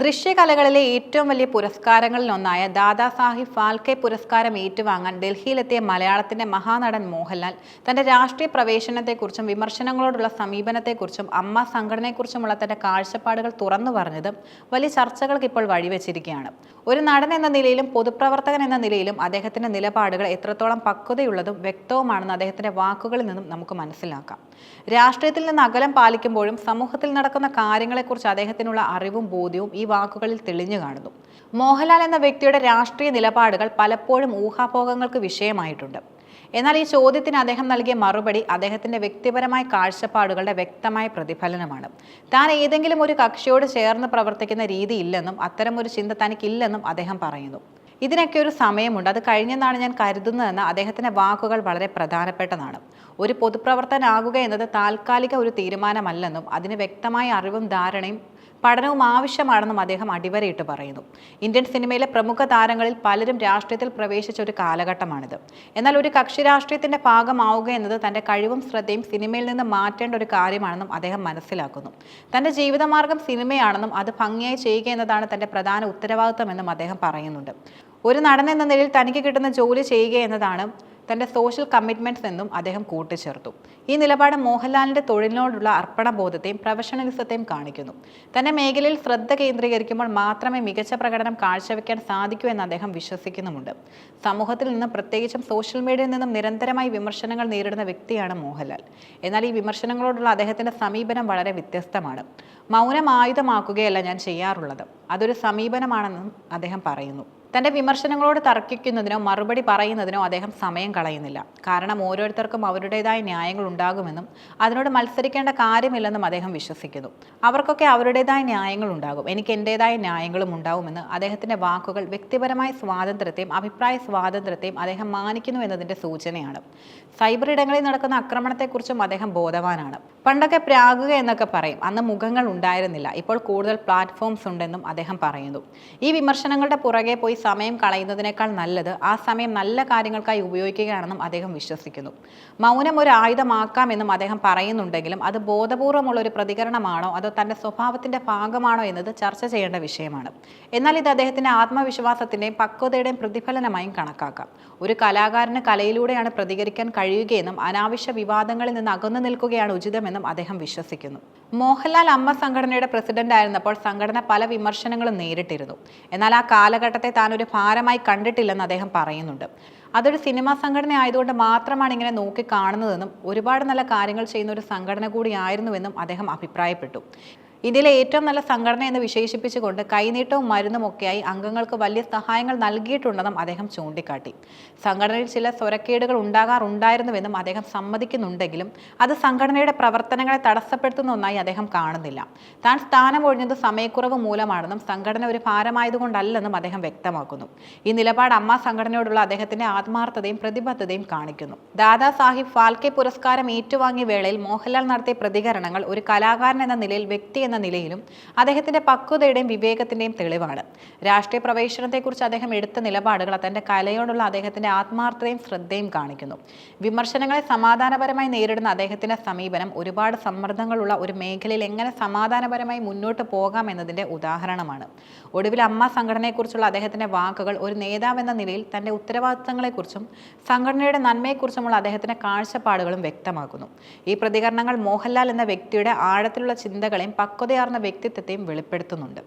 ദൃശ്യകലകളിലെ ഏറ്റവും വലിയ പുരസ്കാരങ്ങളിലൊന്നായ ദാദാ സാഹിബ് ഫാൽക്കെ പുരസ്കാരം ഏറ്റുവാങ്ങാൻ ഡൽഹിയിലെത്തിയ മലയാളത്തിന്റെ മഹാനടൻ മോഹൻലാൽ. തന്റെ രാഷ്ട്രീയ പ്രവേശനത്തെക്കുറിച്ചും വിമർശനങ്ങളോടുള്ള സമീപനത്തെക്കുറിച്ചും അമ്മ സംഘടനയെക്കുറിച്ചുമുള്ള തന്റെ കാഴ്ചപ്പാടുകൾ തുറന്നു പറഞ്ഞത് വലിയ ചർച്ചകൾക്ക് ഇപ്പോൾ വഴിവെച്ചിരിക്കുകയാണ്. ഒരു നടൻ എന്ന നിലയിലും പൊതുപ്രവർത്തകൻ എന്ന നിലയിലും അദ്ദേഹത്തിന്റെ നിലപാടുകൾ എത്രത്തോളം പക്വതയുള്ളതും വ്യക്തവുമാണെന്ന് അദ്ദേഹത്തിന്റെ വാക്കുകളിൽ നിന്നും നമുക്ക് മനസ്സിലാക്കാം. രാഷ്ട്രീയത്തിൽ നിന്ന് അകലം പാലിക്കുമ്പോഴും സമൂഹത്തിൽ നടക്കുന്ന കാര്യങ്ങളെക്കുറിച്ച് അദ്ദേഹത്തിനുള്ള അറിവും ബോധ്യവും ഈ വാക്കുകളിൽ തെളിഞ്ഞു കാണുന്നു. മോഹൻലാൽ എന്ന വ്യക്തിയുടെ രാഷ്ട്രീയ നിലപാടുകൾ പലപ്പോഴും ഊഹാപോഹങ്ങൾക്ക് വിഷയമായിട്ടുണ്ട്. എന്നാൽ ഈ ചോദ്യത്തിന് അദ്ദേഹം നൽകിയ മറുപടി അദ്ദേഹത്തിന്റെ വ്യക്തിപരമായ കാഴ്ചപ്പാടുകളുടെ വ്യക്തമായ പ്രതിഫലനമാണ്. താൻ ഏതെങ്കിലും ഒരു കക്ഷിയോട് ചേർന്ന് പ്രവർത്തിക്കുന്ന രീതിയില്ലെന്നും അത്തരമൊരു ചിന്ത തനിക്കില്ലെന്നും അദ്ദേഹം പറയുന്നു. ഇതിനൊക്കെ ഒരു സമയമുണ്ട്. അത് കഴിഞ്ഞെന്നാണ് ഞാൻ കരുതുന്നതെന്ന് അദ്ദേഹത്തിന്റെ വാക്കുകൾ വളരെ പ്രധാനപ്പെട്ടതാണ്. ഒരു പൊതുപ്രവർത്തനാകുക എന്നത് താൽക്കാലിക ഒരു തീരുമാനമല്ലെന്നും അതിന് വ്യക്തമായ അറിവും ധാരണയും പഠനവും ആവശ്യമാണെന്നും അദ്ദേഹം അടിവരയിട്ട് പറയുന്നു. ഇന്ത്യൻ സിനിമയിലെ പ്രമുഖ താരങ്ങളിൽ പലരും രാഷ്ട്രീയത്തിൽ പ്രവേശിച്ച ഒരു കാലഘട്ടമാണിത്. എന്നാൽ ഒരു കക്ഷി രാഷ്ട്രീയത്തിന്റെ ഭാഗമാവുക എന്നത് തന്റെ കഴിവും ശ്രദ്ധയും സിനിമയിൽ നിന്ന് മാറ്റേണ്ട ഒരു കാര്യമാണെന്നും അദ്ദേഹം മനസ്സിലാക്കുന്നു. തന്റെ ജീവിതമാർഗം സിനിമയാണെന്നും അത് ഭംഗിയായി ചെയ്യുക എന്നതാണ് തന്റെ പ്രധാന ഉത്തരവാദിത്തമെന്നും അദ്ദേഹം പറയുന്നുണ്ട്. ഒരു നടൻ എന്ന നിലയിൽ തനിക്ക് കിട്ടുന്ന ജോലി ചെയ്യുക എന്നതാണ് തന്റെ സോഷ്യൽ കമ്മിറ്റ്മെന്റ്സ് എന്നും അദ്ദേഹം കൂട്ടിച്ചേർത്തു. ഈ നിലപാട് മോഹൻലാലിന്റെ തൊഴിലിനോടുള്ള അർപ്പണബോധത്തെയും പ്രൊഫഷണലിസത്തെയും കാണിക്കുന്നു. തന്റെ മേഖലയിൽ ശ്രദ്ധ കേന്ദ്രീകരിക്കുമ്പോൾ മാത്രമേ മികച്ച പ്രകടനം കാഴ്ചവെക്കാൻ സാധിക്കൂ എന്ന് അദ്ദേഹം വിശ്വസിക്കുന്നുമുണ്ട്. സമൂഹത്തിൽ നിന്നും പ്രത്യേകിച്ചും സോഷ്യൽ മീഡിയയിൽ നിന്നും നിരന്തരമായി വിമർശനങ്ങൾ നേരിടുന്ന വ്യക്തിയാണ് മോഹൻലാൽ. എന്നാൽ ഈ വിമർശനങ്ങളോടുള്ള അദ്ദേഹത്തിന്റെ സമീപനം വളരെ വ്യത്യസ്തമാണ്. മൗനം ആയുധമാക്കുകയല്ല ഞാൻ ചെയ്യാറുള്ളത്. അതൊരു സമീപനമാണെന്നും അദ്ദേഹം പറയുന്നു. തന്റെ വിമർശനങ്ങളോട് തർക്കിക്കുന്നതിനോ മറുപടി പറയുന്നതിനോ അദ്ദേഹം സമയം കളയുന്നില്ല. കാരണം ഓരോരുത്തർക്കും അവരുടേതായ ന്യായങ്ങൾ ഉണ്ടാകുമെന്നും അതിനോട് മത്സരിക്കേണ്ട കാര്യമില്ലെന്നും അദ്ദേഹം വിശ്വസിക്കുന്നു. അവർക്കൊക്കെ അവരുടേതായ ന്യായങ്ങൾ ഉണ്ടാകും. എനിക്ക് എന്റെതായ ന്യായങ്ങളും ഉണ്ടാകുമെന്ന് അദ്ദേഹത്തിന്റെ വാക്കുകൾ വ്യക്തിപരമായ സ്വാതന്ത്ര്യത്തെയും അഭിപ്രായ സ്വാതന്ത്ര്യത്തെയും അദ്ദേഹം മാനിക്കുന്നു എന്നതിന്റെ സൂചനയാണ്. സൈബർ ഇടങ്ങളിൽ നടക്കുന്ന ആക്രമണത്തെക്കുറിച്ചും അദ്ദേഹം ബോധവാനാണ്. പണ്ടൊക്കെ പ്രാഗുക എന്നൊക്കെ പറയും. അന്ന് മുഖങ്ങൾ ഉണ്ടായിരുന്നില്ല. ഇപ്പോൾ കൂടുതൽ പ്ലാറ്റ്ഫോംസ് ഉണ്ടെന്നും അദ്ദേഹം പറയുന്നു. ഈ വിമർശനങ്ങളുടെ പുറകെ പോയി സമയം കളയുന്നതിനേക്കാൾ നല്ലത് ആ സമയം നല്ല കാര്യങ്ങൾക്കായി ഉപയോഗിക്കുകയാണെന്നും അദ്ദേഹം വിശ്വസിക്കുന്നു. മൗനം ഒരു ആയുധമാക്കാമെന്നും അദ്ദേഹം പറയുന്നുണ്ടെങ്കിലും അത് ബോധപൂർവമുള്ള ഒരു പ്രതികരണമാണോ അതോ തന്റെ സ്വഭാവത്തിന്റെ ഭാഗമാണോ എന്നത് ചർച്ച ചെയ്യേണ്ട വിഷയമാണ്. എന്നാൽ ഇത് അദ്ദേഹത്തിന്റെ ആത്മവിശ്വാസത്തിന്റെയും പക്വതയുടെയും പ്രതിഫലനമായും കണക്കാക്കാം. ഒരു കലാകാരന് കലയിലൂടെയാണ് പ്രതികരിക്കാൻ കഴിയുകയെന്നും അനാവശ്യ വിവാദങ്ങളിൽ നിന്ന് അകന്നു നിൽക്കുകയാണ് ഉചിതമെന്നും അദ്ദേഹം വിശ്വസിക്കുന്നു. മോഹൻലാൽ അമ്മ സംഘടനയുടെ പ്രസിഡന്റ് ആയിരുന്നപ്പോൾ സംഘടന പല വിമർശനങ്ങളും നേരിട്ടിരുന്നു. എന്നാൽ ആ കാലഘട്ടത്തെ താൻ ഒരു ഭാരമായി കണ്ടിട്ടില്ലെന്ന് അദ്ദേഹം പറയുന്നുണ്ട്. അതൊരു സിനിമാ സംഘടന ആയതുകൊണ്ട് മാത്രമാണ് ഇങ്ങനെ നോക്കി കാണുന്നതെന്നും ഒരുപാട് നല്ല കാര്യങ്ങൾ ചെയ്യുന്ന ഒരു സംഘടന കൂടിയായിരുന്നുവെന്നും അദ്ദേഹം അഭിപ്രായപ്പെട്ടു. ഇതിലെ ഏറ്റവും നല്ല സംഘടന എന്ന് വിശേഷിപ്പിച്ചുകൊണ്ട് കൈനീട്ടവും മരുന്നുമൊക്കെയായി അംഗങ്ങൾക്ക് വലിയ സഹായങ്ങൾ നൽകിയിട്ടുണ്ടെന്നും അദ്ദേഹം ചൂണ്ടിക്കാട്ടി. സംഘടനയിൽ ചില സ്വരക്കേടുകൾ ഉണ്ടാകാറുണ്ടായിരുന്നുവെന്നും അദ്ദേഹം സമ്മതിക്കുന്നുണ്ടെങ്കിലും അത് സംഘടനയുടെ പ്രവർത്തനങ്ങളെ തടസ്സപ്പെടുത്തുന്ന ഒന്നായി അദ്ദേഹം കാണുന്നില്ല. താൻ സ്ഥാനമൊഴിഞ്ഞത് സമയക്കുറവ് മൂലമാണെന്നും സംഘടന ഒരു ഭാരമായതുകൊണ്ടല്ലെന്നും അദ്ദേഹം വ്യക്തമാക്കുന്നു. ഈ നിലപാട് അമ്മ സംഘടനയോടുള്ള അദ്ദേഹത്തിന്റെ ആത്മാർത്ഥതയും പ്രതിബദ്ധതയും കാണിക്കുന്നു. ദാദാ സാഹിബ് ഫാൽക്കെ പുരസ്കാരം ഏറ്റുവാങ്ങിയ വേളയിൽ മോഹൻലാൽ നടത്തിയ പ്രതികരണങ്ങൾ ഒരു കലാകാരൻ എന്ന നിലയിൽ വ്യക്തി എന്ന നിലയിലും അദ്ദേഹത്തിന്റെ പക്വതയുടെയും വിവേകത്തിന്റെയും തെളിവാണ്. രാഷ്ട്രീയ പ്രവേശനത്തെക്കുറിച്ച് അദ്ദേഹം എടുത്ത നിലപാടുകൾ തന്റെ കലയോടുള്ള അദ്ദേഹത്തിന്റെ ആത്മാർത്ഥതയും ശ്രദ്ധയും കാണിക്കുന്നു. വിമർശനങ്ങളെ സമാധാനപരമായി നേരിടുന്ന അദ്ദേഹത്തിന്റെ സമീപനം ഒരുപാട് സമ്മർദ്ദങ്ങളുള്ള ഒരു മേഖലയിൽ എങ്ങനെ സമാധാനപരമായി മുന്നോട്ട് പോകാം എന്നതിന്റെ ഉദാഹരണമാണ്. ഒടുവിൽ അമ്മ സംഘടനയെക്കുറിച്ചുള്ള അദ്ദേഹത്തിന്റെ വാക്കുകൾ ഒരു നേതാവെന്ന നിലയിൽ തന്റെ ഉത്തരവാദിത്തങ്ങളെക്കുറിച്ചും സംഘടനയുടെ നന്മയെക്കുറിച്ചുമുള്ള അദ്ദേഹത്തിന്റെ കാഴ്ചപ്പാടുകളും വ്യക്തമാക്കുന്നു. ഈ പ്രതികരണങ്ങൾ മോഹൻലാൽ എന്ന വ്യക്തിയുടെ ആഴത്തിലുള്ള ചിന്തകളെയും പക്വതയാർന്ന വ്യക്തിത്വത്തെയും വെളിപ്പെടുത്തുന്നുണ്ട്.